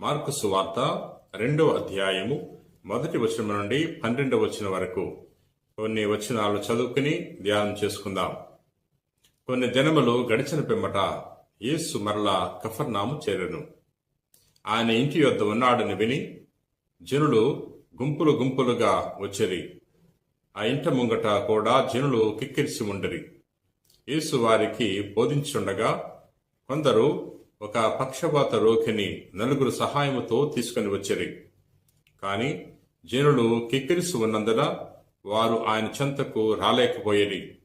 Mark సువార్త రెండవ అధ్యాయము మొదటి వచనం నుండి పన్నెండవ వచనం వరకు. కొన్ని వచనాలు చదువుకుని ధ్యానం చేసుకుందాం. కొన్ని దినములు గడిచిన పిమ్మట యేసు మరలా కఫర్నాము చేరను. ఆయన ఇంటి యొద్ద ఉన్నాడని విని జనులు గుంపులు గుంపులుగా వచ్చిరి ఆ ఇంట ముంగట కూడా జనులు కిక్కిరిసి ఉండరి. యేసు వారికి బోధించుండగా కొందరు ఒక పక్షపాత రోగిని నలుగురు సహాయముతో తీసుకుని వచ్చిరి. కాని జనులు కిక్కిరిసి ఉన్నందున వారు ఆయన చెంతకు రాలేకపోయేది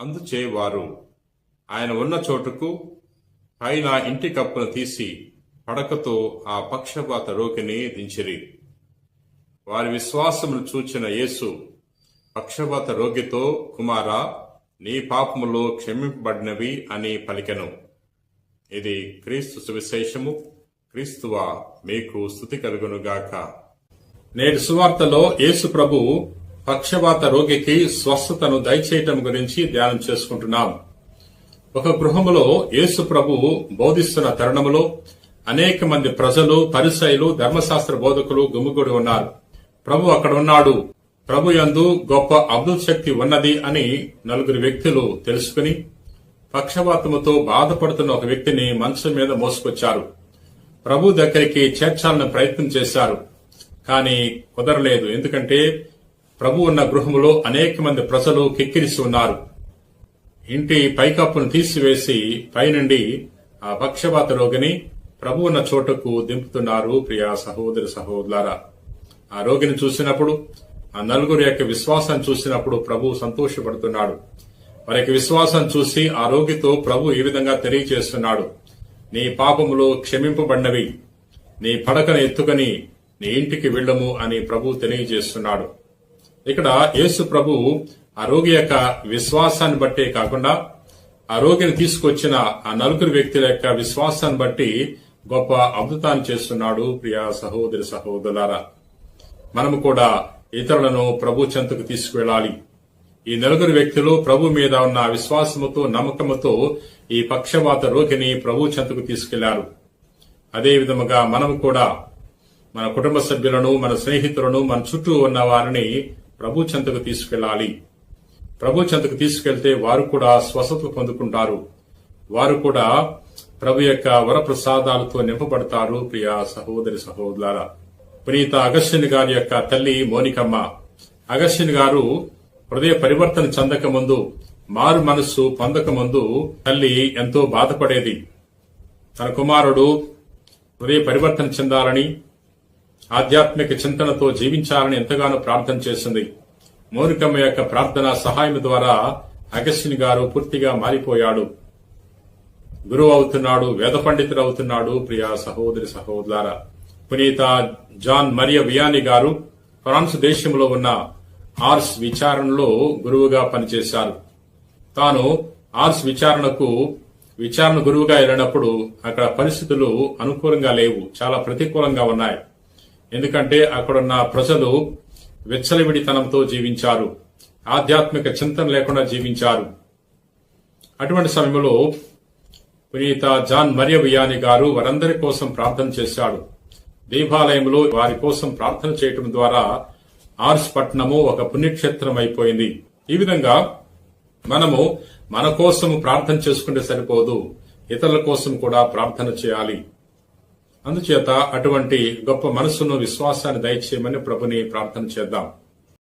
అందుచే వారు ఆయన ఉన్న చోటుకు పైన ఇంటి కప్పును తీసి పడకతో ఆ పక్షపాత రోగిని దించిరి. వారి విశ్వాసమును చూచిన యేసు పక్షపాత రోగితో కుమారా నీ పాపములో క్షమింపబడినవి అని పలికెను. ఇది క్రీస్తు సువిశేషము. క్రీస్తువ మీకు స్థుతి కలుగునుగాక. నేటి సువార్తలో యేసు ప్రభు పక్షవాత రోగికి స్వస్థతను దయచేయటం గురించి ధ్యానం చేసుకుంటున్నాం. ఒక గృహములో యేసు ప్రభు బోధిస్తున్న తరుణములో అనేక మంది ప్రజలు పరిసైలు ధర్మశాస్త్ర బోధకులు గుమ్మిగూడి ఉన్నారు. ప్రభు అక్కడ ఉన్నాడు. ప్రభు యందు గొప్ప అబ్దుల్ శక్తి ఉన్నది అని నలుగురు వ్యక్తులు తెలుసుకుని పక్షవాతముతో బాధపడుతున్న ఒక వ్యక్తిని మంచం మీద మోసుకొచ్చారు. ప్రభు దగ్గరికి చేర్చాలని ప్రయత్నం చేశారు. కానీ కుదరలేదు. ఎందుకంటే ప్రభు ఉన్న గృహములో అనేక మంది ప్రజలు కిక్కిరిసి ఉన్నారు. ఇంటి పైకప్పును తీసివేసి పైనుండి ఆ పక్షవాత రోగిని ప్రభు ఉన్న చోటకు దింపుతున్నారు ప్రియా సహోదరి సహోదరులారా. ఆ రోగిని చూసినప్పుడు ఆ నలుగురు యొక్క విశ్వాసం చూసినప్పుడు ప్రభు సంతోషపడుతున్నాడు. వారి యొక్క విశ్వాసం చూసి ఆ రోగితో ప్రభు ఈ విధంగా తెలియజేస్తున్నాడు నీ పాపములు క్షమింపబడినవి. నీ పడకను ఎత్తుకొని నీ ఇంటికి వెళ్ళము అని ప్రభు తెలియజేస్తున్నాడు. ఇక్కడ యేసు ప్రభు ఆ రోగి యొక్క విశ్వాసాన్ని బట్టే కాకుండా ఆ రోగిని తీసుకొచ్చిన ఆ నలుగురు వ్యక్తుల యొక్క విశ్వాసాన్ని బట్టి గొప్ప అద్భుతాన్ని చేస్తున్నాడు ప్రియా సహోదరి సహోదరులారా. మనము కూడా ఇతరులను ప్రభు చెంతకు తీసుకువెళ్ళాలి. ఈ నలుగురు వ్యక్తులు ప్రభు మీద ఉన్న విశ్వాసముతో నమ్మకముతో ఈ పక్షవాత రోగిని ప్రభు చెంతకు తీసుకెళ్ళారు. అదే విధముగా మనం కూడా మన కుటుంబ సభ్యులను మన స్నేహితులను మన చుట్టూ ఉన్న వారిని ప్రభు చెంతకు తీసుకెళ్ళాలి ప్రభు చెంతకు తీసుకెళ్తే వారు కూడా స్వస్థత పొందుకుంటారు. వారు కూడా ప్రభు యొక్క వరప్రసాదాలతో నింపబడతారు. ప్రియ సహోదరి సహోదరులారా పునీత అగస్టిన్ గారి యొక్క తల్లి మోనికమ్మ. అగస్టిన్ గారు హృదయ పరివర్తన చెందక ముందు మారు మనస్సు పొందక ముందు తల్లి ఎంతో బాధపడేది. తన కుమారుడు హృదయ పరివర్తన చెందాలని ఆధ్యాత్మిక చింతనతో జీవించాలని ఎంతగానో ప్రార్థన చేసింది. మౌనికమ్మ యొక్క ప్రార్థన సహాయం ద్వారా అగస్విని గారు పూర్తిగా మారిపోయాడు. గురువు అవుతున్నాడు వేద పండితుడు అవుతున్నాడు ప్రియా సహోదరి సహోదరులారా. పునీత జాన్ మరియ వియాని గారు ఫ్రాన్స్ దేశంలో ఉన్న ఆర్స్ విచారణలో గురువుగా పనిచేశారు. తాను ఆర్స్ విచారణకు విచారణ గురువుగా వెళ్ళినప్పుడు అక్కడ పరిస్థితులు అనుకూలంగా లేవు చాలా ప్రతికూలంగా ఉన్నాయి. ఎందుకంటే అక్కడున్న ప్రజలు వెచ్చలవిడితనంతో జీవించారు ఆధ్యాత్మిక చింతన లేకుండా జీవించారు. అటువంటి సమయంలో పునీత జాన్ మరియ వియాని గారు వారందరి కోసం ప్రార్థన చేశాడు. దేవాలయంలో వారి కోసం ప్రార్థన చేయటం ద్వారా ఆర్స్ పట్టణము ఒక పుణ్యక్షేత్రం అయిపోయింది ఈ విధంగా మనము మన కోసం ప్రార్థన చేసుకుంటే సరిపోదు. ఇతరుల కోసం కూడా ప్రార్థన చేయాలి. అందుచేత అటువంటి గొప్ప మనసును విశ్వాసాన్ని దయచేయమని ప్రభుని ప్రార్థన చేద్దాం.